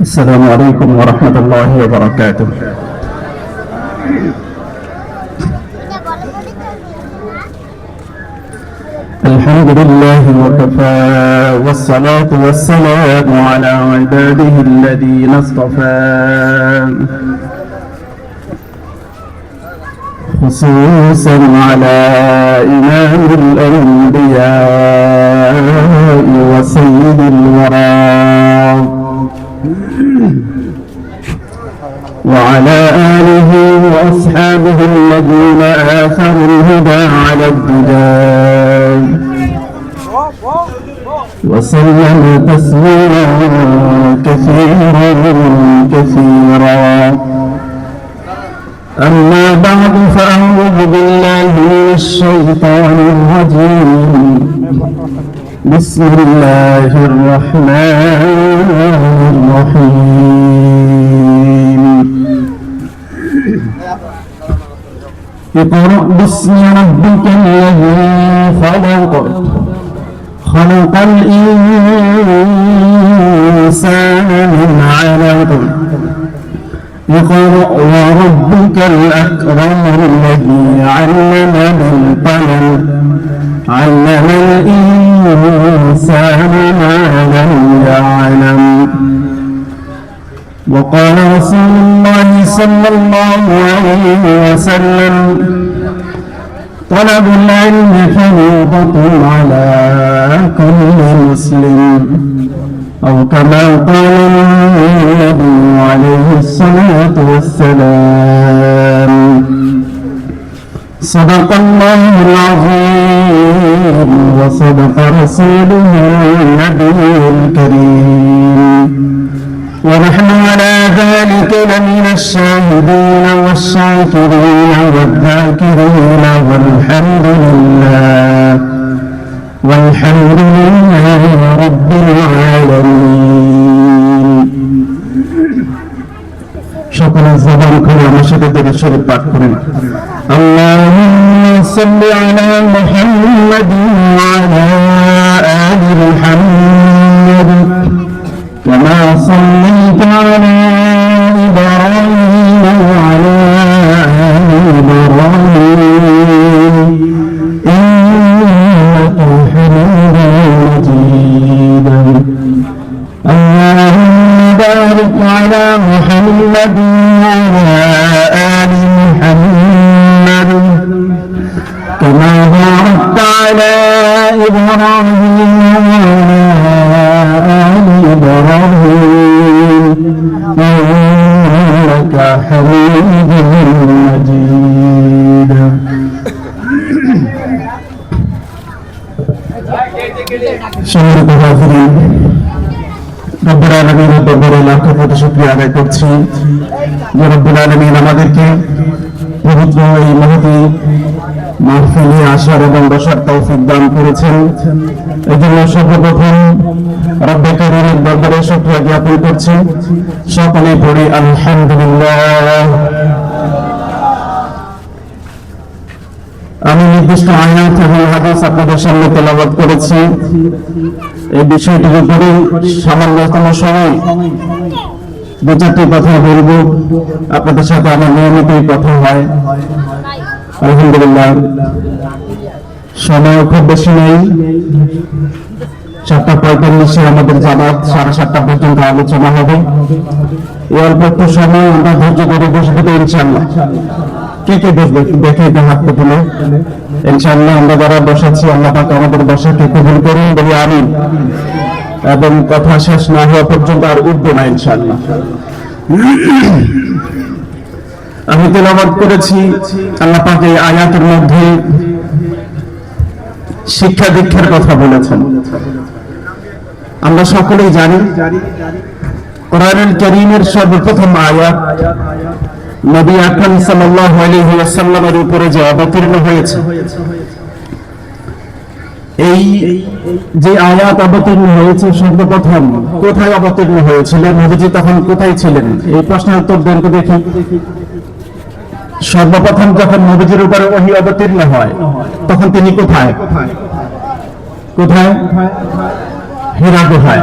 السلام عليكم ورحمة الله وبركاته. الحمد لله وكفى والصلاة والسلام على عباده الذين اصطفى. خصوصا على إمام الأنبياء وسيد الورى. وعلى آله وأصحابه الذين آثروا الهدى على الدجال وسلم تسليما كثيرا كثيرا. أما بعد فأعوذ بالله من الشيطان الرجيم. بسم الله الرحمن الرحيم. اقرأ باسم ربك الذي خلق. خلق الإنسان من علق. الأكرم الذي علم بالقلم علم الإنسان ما لم يعلم وقال رسول الله صلى الله عليه وسلم طلب العلم فريضة على كل مسلم أو كما قال النبي عليه الصلاة والسلام. صدق الله العظيم وصدق رسوله النبي الكريم. ونحن على ذلك لمن الشاهدين والشاكرين والذاكرين والحمد لله. والحمد لله رب العالمين সকলের জবান খুলে আমার সাথে দেখে শরীর পাঠ করেন اللهم صل على محمد وعلى آل محمد كما صليت على আদায় করছি। রব্বুল আলমীর আমাদেরকে পবিত্র এই মহতি মাহফিলে আসার এবং বসার তৌফিক দান করেছেন। এই জন্য সর্বপ্রথম রব্বে কারিমের দরবারে শুক্রিয়া জ্ঞাপন করছি। সকলে পড়ি আলহামদুলিল্লাহ। আমি নির্দিষ্ট আয়াত এবং হাদিস আপনাদের সামনে তেলাবাদ করেছি। এই বিষয়টির উপরে সামান্যতম সময় দু চারটি কথা বলব। আপনাদের সাথে আমার নিয়মিতই কথা হয়। আলহামদুলিল্লাহ। সময় খুব বেশি নেই। সাতটা পঁয়তাল্লিশে আমাদের জামাত সাড়ে সাতটা পর্যন্ত আলোচনা হবে। এই অল্প একটু সময় আমরা ধৈর্য করে বসে থাকব ইনশাল্লাহ কে কে দেখবে? দেখে এটা হাত তুলে। ইনশাল্লাহ আমরা যারা বসেছি আল্লাহ পাক আমাদের বসাকে কবুল করুন, বলি আমিন। এবং কথা শেষ না হওয়া পর্যন্ত আর উঠবো না ইনশাল্লাহ আমি তেলাবাদ করেছি, আল্লাহ পাক এই আয়াতের মধ্যে শিক্ষা দীক্ষার কথা বলেছেন। আমরা সকলেই জানি, কোরআনুল করিমের সর্বপ্রথম আয়াত নবী আকরাম সাল্লাল্লাহু আলাইহি ওয়াসাল্লামের উপরে যে অবতীর্ণ হয়েছে, এই যে আয়াত অবতীর্ণ হয়েছে সর্বপ্রথম কোথায় অবতীর্ণ হয়েছিল নবীজি তখন কোথায় ছিলেন? এই প্রশ্নের উত্তর দেন তো দেখি। সর্বপ্রথম যখন নবীজির উপরে ওহী অবতীর্ণ হয়, তখন তিনি কোথায়? কোথায়? হীরা গুহায়।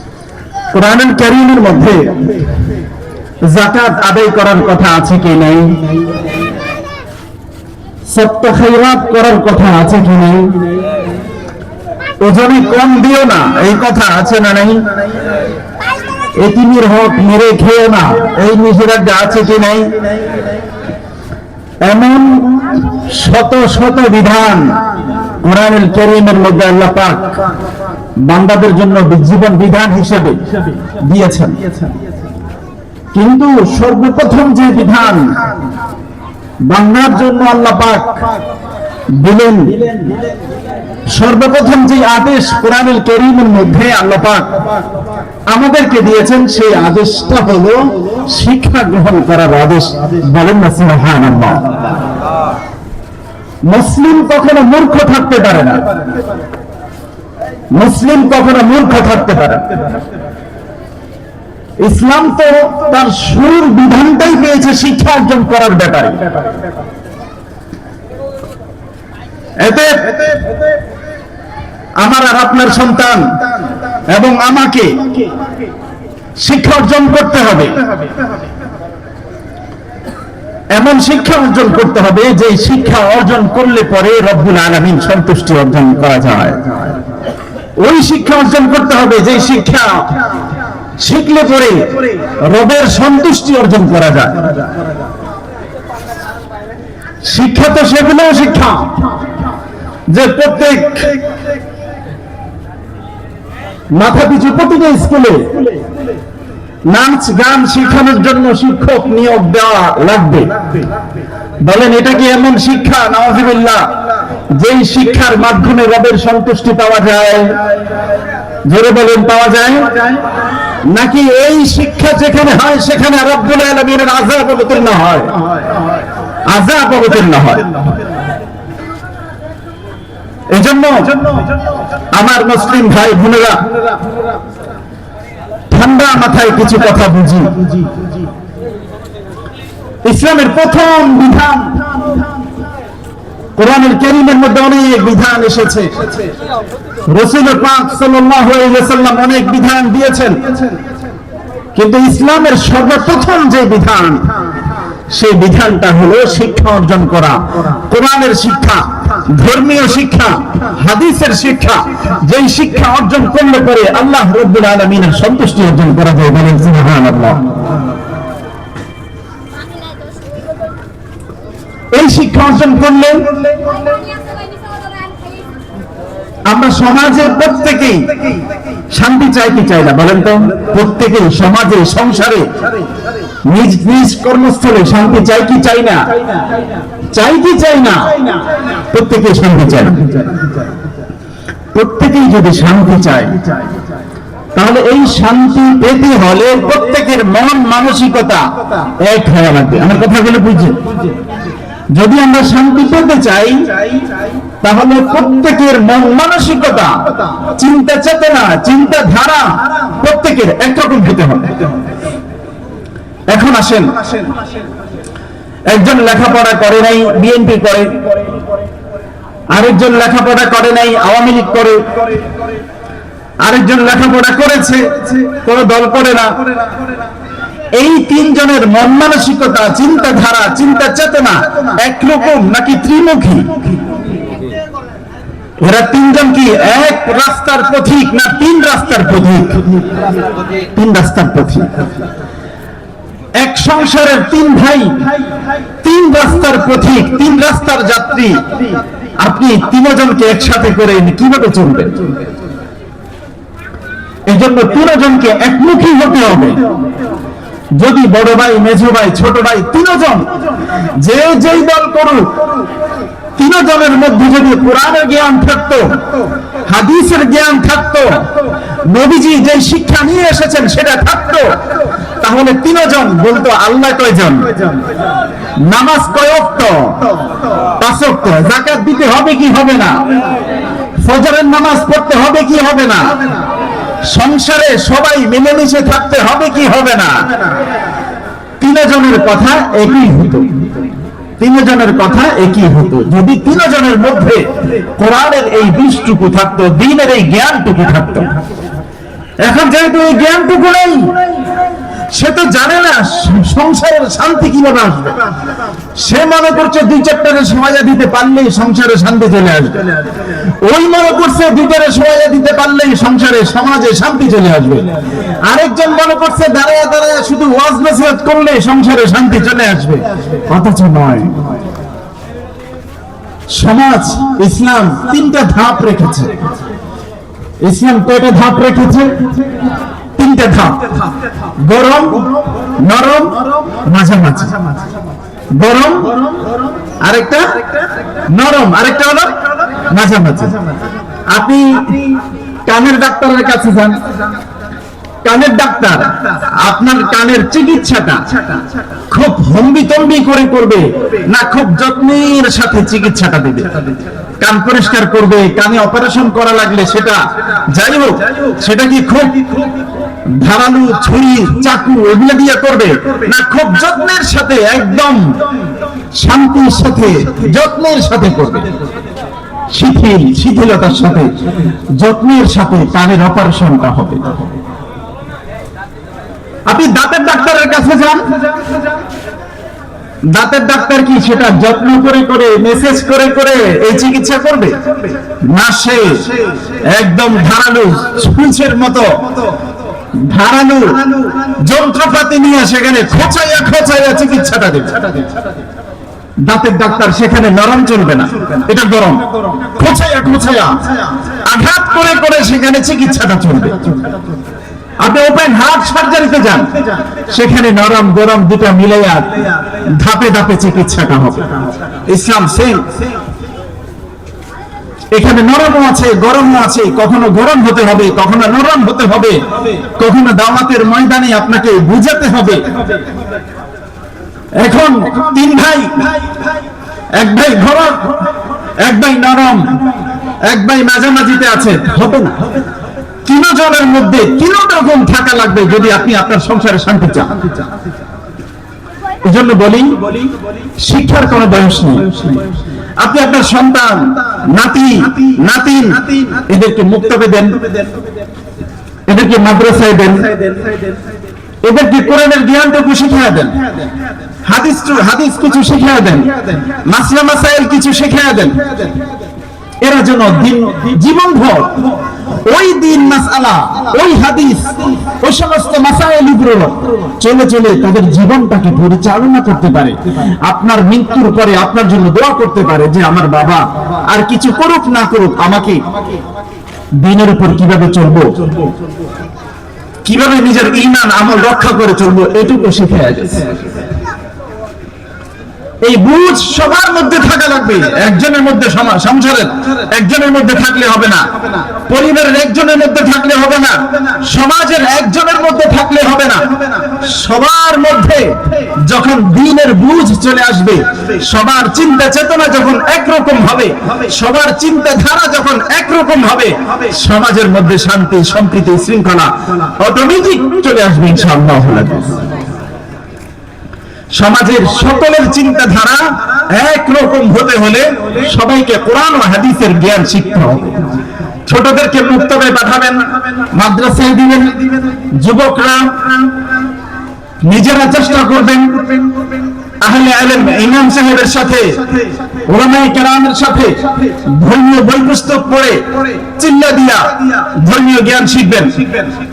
কোরআনুল কারীমের মধ্যে জাকাত আদায় করার কথা আছে কি নাই? সত্য খাইরাত করার কথা আছে কি নাই? ওজনে কম দিও না, এই কথা আছে না নাই? এতিমের হক মেরে খেয়ে না, এই নিষেধাজ্ঞা আছে কি নাই? এমন শত শত বিধান কোরআনুল করিমের মধ্যে আল্লাহ পাক বান্দাদের জন্য জীবন বিধান হিসেবে দিয়েছেন। কিন্তু সর্বপ্রথম যে বিধান বান্দার জন্য আল্লাহ পাক দিলেন সর্বপ্রথম যে আদেশ কোরআনুল করিমের মধ্যে আল্লাপাক আমাদেরকে দিয়েছেন, সেই আদেশটা হলো শিক্ষা গ্রহণ করার আদেশ। বলেন না মুসলিম কখনো মূর্খ থাকতে পারে না। মুসলিম কখনো মূর্খ থাকতে পারে ইসলাম তো তার সুর বিধানটাই পেয়েছে শিক্ষা অর্জন করার ব্যাপারে। এতে আমার আর আপনার সন্তান এবং আমাকে শিক্ষা অর্জন করতে হবে। এমন শিক্ষা অর্জন করতে হবে যে শিক্ষা অর্জন করলে পরে রব্বুল আলমিন সন্তুষ্টি অর্জন করা যায়। ওই শিক্ষা অর্জন করতে হবে যে শিক্ষা শিখলে পরে রবের সন্তুষ্টি অর্জন করা যায়। শিক্ষা তো সেগুলো শিক্ষা যে প্রত্যেক মাথা পিছু প্রতিটা স্কুলে নাচ, গান শেখানোর জন্য শিক্ষক নিয়োগ দেওয়া লাগবে। বলেন, এটা কি এমন শিক্ষা? নওয়াজিবুল্লাহ যেই শিক্ষার মাধ্যমে রবের সন্তুষ্টি পাওয়া যায়? জোরে বলেন, পাওয়া যায়? নাকি এই শিক্ষা যেখানে হয়, সেখানে রব্বুল আলমীর আজাব অবতীর্ণ হয়? আজাব অবতীর্ণ হয়। এই জন্য আমার মুসলিম ভাই বোনেরা, ঠান্ডা মাথায় কিছু কথা বুঝি। ইসলামের প্রথম বিধান, কোরআনের ক্যারিমের মধ্যে অনেক বিধান এসেছে। রসুল পাক ওয়াসাল্লাম অনেক বিধান দিয়েছেন। কিন্তু ইসলামের সর্বপ্রথম যে বিধান, সেই বিধানটা হলো শিক্ষা অর্জন করা। কোরআনের শিক্ষা ধর্মীয় শিক্ষা, হাদিসের শিক্ষা, যেই শিক্ষা অর্জন করলে পরে আল্লাহ রব্বুল আলমিনের সন্তুষ্টি অর্জন করা যায় বলেন, সুবহানাল্লাহ। এই শিক্ষা অর্জন করলে আমরা সমাজে প্রত্যেকেই শান্তি চাই কি চাই না বলেন তো? প্রত্যেকেই সমাজে, সংসারে, নিজ নিজ কর্মস্থলে শান্তি চাই কি চাই না? চাই কি চাই না, প্রত্যেকেই শান্তি চাই প্রত্যেকেই যদি শান্তি চায়, তাহলে এই শান্তি পেতে হলে প্রত্যেকের মন মানসিকতা এক হওয়া লাগবে। আমার কথাগুলো বুঝছেন যদি আমরা শান্তি পেতে চাই, তাহলে প্রত্যেকের মন মানসিকতা, চিন্তা চেতনা চিন্তা ধারা প্রত্যেকের একরকম হতে হবে। এখন আসেন একজন লেখাপড়া করে নাই বিএনপি করে। আরেকজন লেখাপড়া করে নাই, আওয়ামী লীগ করে। আরেকজন লেখাপড়া করেছে, কোন দল করে না। এই তিনজনের মন মানসিকতা চিন্তাধারা চিন্তা চেতনা একরকম নাকি ত্রিমুখী? এরা তিনজন কি এক রাস্তার পথিক না তিন রাস্তার পথিক? তিন রাস্তার পথিক। সংসারের তিন ভাই, তিন রাস্তার পথিক, তিন রাস্তার যাত্রী। আপনি তিনজনকে একসাথে করে কীভাবে চলবেন? এই জন্য তিনজনকে একমুখী হতে হবে। যদি বড় ভাই, মেঝো ভাই, ছোট ভাই, তিনজন যে যেই দল করুক, তিনজনের মধ্যে যদি কোরআনের জ্ঞান থাকতো, হাদিসের জ্ঞান থাকতো, নবীজি যে শিক্ষা নিয়ে এসেছেন সেটা থাকতো তাহলে তিনজন বলতো আল্লাহ কয়জন? নামাজ কয়ক্ত? পাঁচক্ত। জাকাত দিতে হবে কি হবে না? ফজরের নামাজ পড়তে হবে কি হবে না? সংসারে সবাই মিলেমিশে থাকতে হবে কি হবে না? তিনজনের কথা একই হতো। তিনজনের কথা একই হতো। যদি তিনজনের মধ্যে কোরআনের এই বিষটুকু থাকতো, দিনের এই জ্ঞানটুকু থাকতো। এখন যেহেতু এই জ্ঞানটুকু নেই সে তো জানে না সংসারের শান্তি কীভাবে আসবে। সে মনে করছে দুই চারটারে সময় দিতে পারলেই সংসারে শান্তি চলে আসবে। ওই মনে করছে দুইটারে সময় দিতে পারলেই সংসারে সমাজে শান্তি চলে আসবে। আরেকজন মনে করছে দাঁড়ায় দাঁড়ায় শুধু ওয়াজ নসিহত করলে সংসারে শান্তি চলে আসবে। অথচ নয়। সমাজ, ইসলাম তিনটা ধাপ রেখেছে। ইসলাম কয়টা ধাপ রেখেছে? তিনটা ধাপ। গরম, নরম, মাঝামাঝি। গরম, আরেকটা, নরম, আরেকটা হলো মাঝামাঝি। আপনি কানের ডাক্তারের কাছে যান। কানের ডাক্তার আপনার কানের চিকিৎসাটা খুব হম্বি তম্বি করে করবে, না খুব যত্নের সাথে চিকিৎসাটা দেবে। কান পরিষ্কার করবে, কানে অপারেশন করা লাগলে সেটা যাই হোক, সেটা কি খুব ধারালু ছুরি, চাকু, এগুলো দিয়ে করবে। না, খুব যত্নের সাথে, একদম শান্তির সাথে, যত্নের সাথে করবে। শিথিল, শিথিলতার সাথে, যত্নের সাথে কানের অপারেশনটা হবে। আপনি দাঁতের ডাক্তারের কাছে যান। দাঁতের ডাক্তার কি সেটা যত্ন করে করে মেসেজ করে করে এই চিকিৎসা করবে? না, সে একদম ধারালু সুইচের মতো ধারালু যন্ত্রপাতি নিয়ে সেখানে খোঁচাইয়া খোঁচাইয়া চিকিৎসাটা দেবে। দাঁতের ডাক্তার সেখানে নরম চলবে না। এটা গরম। খোঁচাইয়া খোঁচাইয়া আঘাত করে করে সেখানে চিকিৎসাটা চলবে। আপনি ওপেন হার্ট সার্জারিতে যান। সেখানে নরম গরম দুটা মিলাইয়া ধাপে ধাপে চিকিৎসাটা হবে। ইসলাম সেম এখানে নরমও আছে গরমও আছে, কখনো গরম হতে হবে, কখনো নরম হতে হবে। কখনো দাওয়াতের ময়দানে আপনাকে বুঝাতে হবে। এখন তিন ভাই, এক ভাই গরম এক ভাই নরম, এক ভাই মাঝামাঝিতে আছে। হবে না। তিনজনের মধ্যে তিন রকম থাকা লাগবে যদি আপনি আপনার সংসারে শান্তি চান। এই জন্য বলি, শিক্ষার কোনো বয়স নেই। আপনি আপনার সন্তান নাতি নাতিন এদেরকে মুক্তবে দেন। এদেরকে মাদ্রাসায় দেন। এদেরকে কোরআনের জ্ঞানটুকু শিখিয়ে দেন। হাদিস হাদিস কিছু শিখিয়ে দেন। মাসলা মাসাইল কিছু শিখিয়ে দেন। এরা যেন জীবনভর ওই দিন মাসআলা, ওই হাদিস, ওই সমস্ত মাসাইলগুলো চলে চলে তাদের জীবনটাকে পরিচালনা করতে পারে। আপনার মৃত্যুর পরে আপনার জন্য দোয়া করতে পারে যে, আমার বাবা আর কিছু করুক, না করুক, আমাকে দিনের উপর কীভাবে চলবো? কীভাবে নিজের ইমান আমল রক্ষা করে চলবো? এটুকু শিখে গেছে এই বুঝ সবার মধ্যে থাকা লাগবে। একজনের মধ্যে সংসারের একজনের মধ্যে থাকলে হবে না। পরিবারের একজনের মধ্যে থাকলে হবে না। সমাজের একজনের মধ্যে থাকলে হবে না। সবার মধ্যে যখন দিনের বুঝ চলে আসবে, সবার চিন্তা চেতনা যখন একরকম হবে, সবার চিন্তা ধারা যখন একরকম হবে, সমাজের মধ্যে শান্তি, সম্প্রীতি, শৃঙ্খলা অটোমেটিক চলে আসবে ইনশাআল্লাহ। সমাজের সকলের চিন্তাধারা একরকম হতে হলে সবাইকে কোরআন ও হাদিসের জ্ঞান শিখতে হবে। ছোটদেরকে মুক্তবে পাঠাবেন, মাদ্রাসায় দিবেন, যুবকরা নিজেরা চেষ্টা করবেন আহলে আলেম ইমাম সাহেবের সাথে ওলামায়ে কেরামের সাথে ধর্মীয় বই পুস্তক পড়ে চিল্লা দিয়া ধর্মীয় জ্ঞান শিখবেন।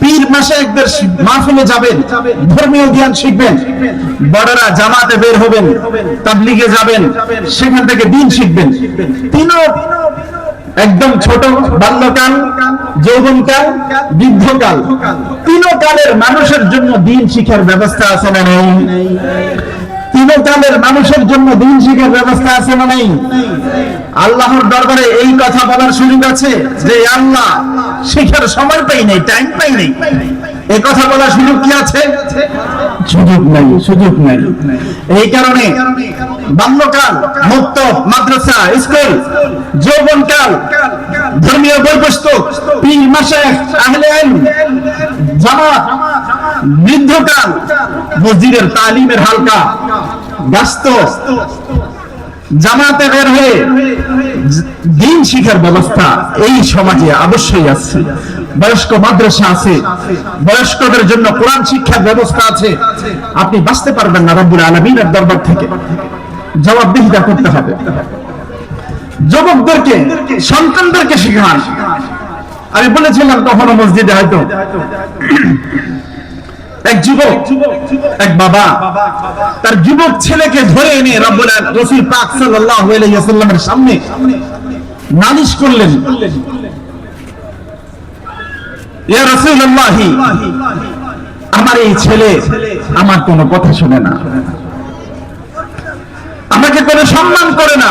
পীর মাসায়েকদের মাহফিলে যাবেন, ধর্মীয় জ্ঞান শিখবেন। বড়রা জামাতে বের হবেন, তাবলিগে যাবেন, সেখান থেকে দিন শিখবেন। তিনও একদম ছোট বাল্যকাল, যৌবনকাল, বৃদ্ধকাল। তিন কালের মানুষের জন্য দিন শিক্ষার ব্যবস্থা আছে না নেই? তিনকালের মানুষের জন্য দিন শিখার ব্যবস্থা আছে না নেই? আল্লাহর দরবারে এই কথা বলার সুযোগ আছে যে আল্লাহ শিখার সময় পাই নাই টাইম পাই নাই। এই জামাত বৃদ্ধকাল মসজিদের তালিমের হালকা, ব্যস্ত, জামাতে বের হয়ে দিন শিখার ব্যবস্থা এই সমাজে অবশ্যই আছে। বয়স্ক মাদ্রাসা আছে, বয়স্কদের জন্য কোরআন শিক্ষার ব্যবস্থা আছে। আপনি বাঁচতে পারবেন না রব্বুল আলমিনের দরবার থেকে। জবাবদিহিতা করতে হবে। যুবকদেরকে, সন্তানদেরকে শিখান। আমি বলেছিলাম কখনো মসজিদে হয়তো এক যুবক, এক বাবা। তার যুবক ছেলেকে ধরে এনে রব্বুল রসুল পাক সাল্লাল্লাহু আলাইহি ওয়াসাল্লামের সামনে নালিশ করলেন। ইয়া রাসূলুল্লাহি, আমার এই ছেলে আমার কোনো কথা শুনে না। আমাকে কোনো সম্মান করে না।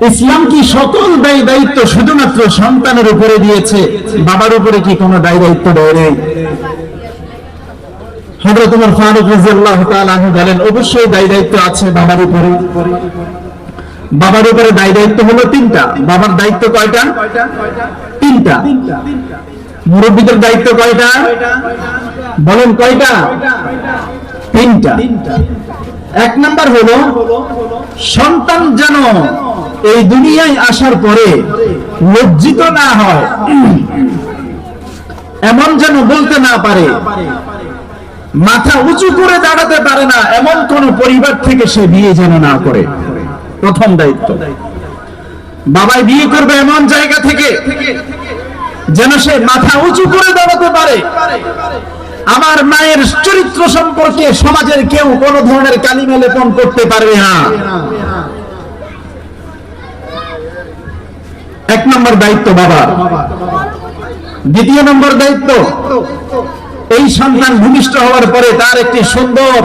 ইসলাম কি সকল দায়ী দায়িত্ব শুধুমাত্র সন্তানের উপরে দিয়েছে? বাবার উপরে কি কোনো দায়ী দায়িত্ব দেয় নেই? হযরত ওমর ফারুক রাদিয়াল্লাহু তাআলা বলেন, অবশ্যই দায়ী দায়িত্ব আছে বাবার উপরে। বাবার উপরে দায়ী দায়িত্ব হলো তিনটা। বাবার দায়িত্ব কয়টা? তিনটা। মুরব্বীদের দায়িত্ব কয়টা? বলেন কয়টা? তিনটা। এক নাম্বার হলো, সন্তান যেন এই দুনিয়ায় আসার পরে লজ্জিত না হয়, এমন যেন বলতে না পারে, মাথা উঁচু করে দাঁড়াতে পারে না, এমন কোন পরিবার থেকে সে বিয়ে যেন না করে। প্রথম দায়িত্ব। বাবাই বিয়ে করবে এমন জায়গা থেকে যেন সে মাথা উঁচু করে দাঁড়াতে পারে। আমার মায়ের চরিত্র সম্পর্কে সমাজের কেউ কোন ধরনের কালিমা লেপন করতে পারবে না। এক নম্বর দায়িত্ব বাবার দ্বিতীয় নম্বর দায়িত্ব, এই সন্তান ভূমিষ্ঠ হওয়ার পরে তার একটি সুন্দর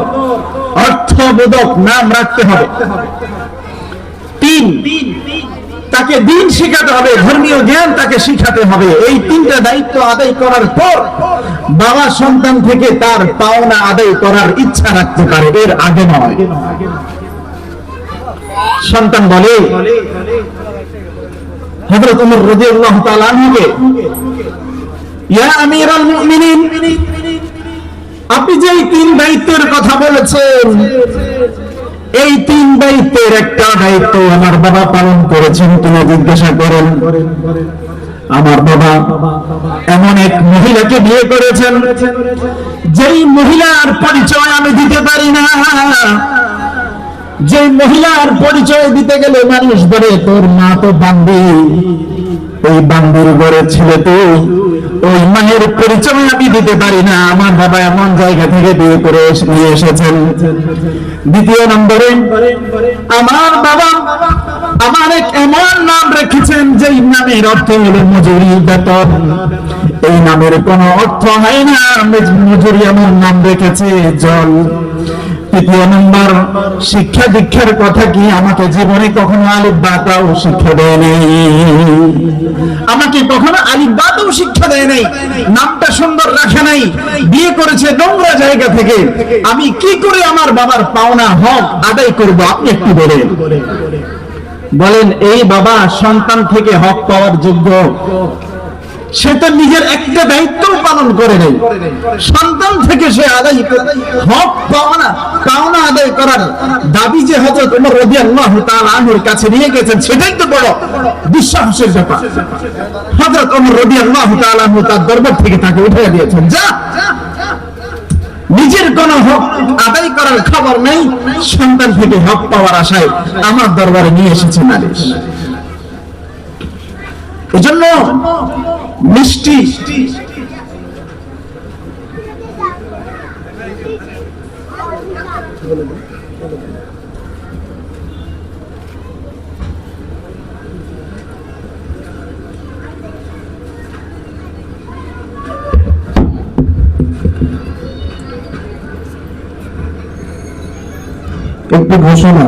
অর্থবোধক নাম রাখতে হবে। তিন, তাকে দিন শিখাতে হবে, ধর্মীয় জ্ঞান তাকে শিখাতে হবে। এই তিনটা দায়িত্ব আদায় করার পর বাবা সন্তান থেকে তার পাওনা আদায় করার ইচ্ছা রাখতে পারে, এর আগে নয়। সন্তান বলে, হযরত ওমর রাদিয়াল্লাহু তাআলা আনহুকে, ইয়া আমিরাল মুমিনিন, আপনি যে তিন দায়িত্বের কথা বলেছেন, এই তিন দায়িত্বের একটা দায়িত্ব আমার বাবা পালন করেছেন তুমি জিজ্ঞাসা করেন আমার বাবা এমন এক মহিলাকে বিয়ে করেছেন, যেই মহিলার পরিচয় আমি দিতে পারি না। যে মহিলার পরিচয় দিতে গেলে মানুষ বলে, তোর মা তো বান্দি ওই বান্দির ঘরে ছেলে তো ওই মায়ের পরিচয় আমি দিতে পারি না। আমার বাবা এমন জায়গা থেকে বিয়ে করে নিয়ে এসেছেন। দ্বিতীয় নম্বরে, আমার বাবা আমার এক এমন নাম রেখেছেন, যেই নামের অর্থ হলো মজুরি বেতন। এই নামের কোনো অর্থ হয় না মজুরি এমন নাম রেখেছে, জল। তৃতীয় নম্বর, শিক্ষা দীক্ষার কথা কি আমাকে জীবনে কখনো আলিফ বাতাও শিক্ষা দেয় নাই? আমাকে কখনো আলিফ বাতাও শিক্ষা দেয় নাই? নামটা সুন্দর রাখে নাই। বিয়ে করেছে নোংরা জায়গা থেকে। আমি কি করে আমার বাবার পাওনা হক আদায় করব? আপনি একটু বলেন। বলেন, এই বাবা সন্তান থেকে হক পাওয়ার যোগ্য। সে তো নিজের একটা দায়িত্ব পালন করে নেই। সন্তান থেকে সে আদায় হক পাওনা পাওনা আদায় করার দাবি যে হজরত ওমর রাদিয়াল্লাহু তাআলা আনহুর কাছে নিয়ে গেছেন, সেটাই তো বড় বিশ্বাসের ব্যাপার। হজরত ওমর রাদিয়াল্লাহু তাআলা তার দরবার থেকে তাকে উঠিয়ে দিয়েছেন, যা নিজের কোন হক আদায় করার খবর নেই। সন্তান থেকে হক পাওয়ার আশায় আমার দরবারে নিয়ে এসেছে নালিশ। এজন্য মিষ্টি একটু ঘোষণা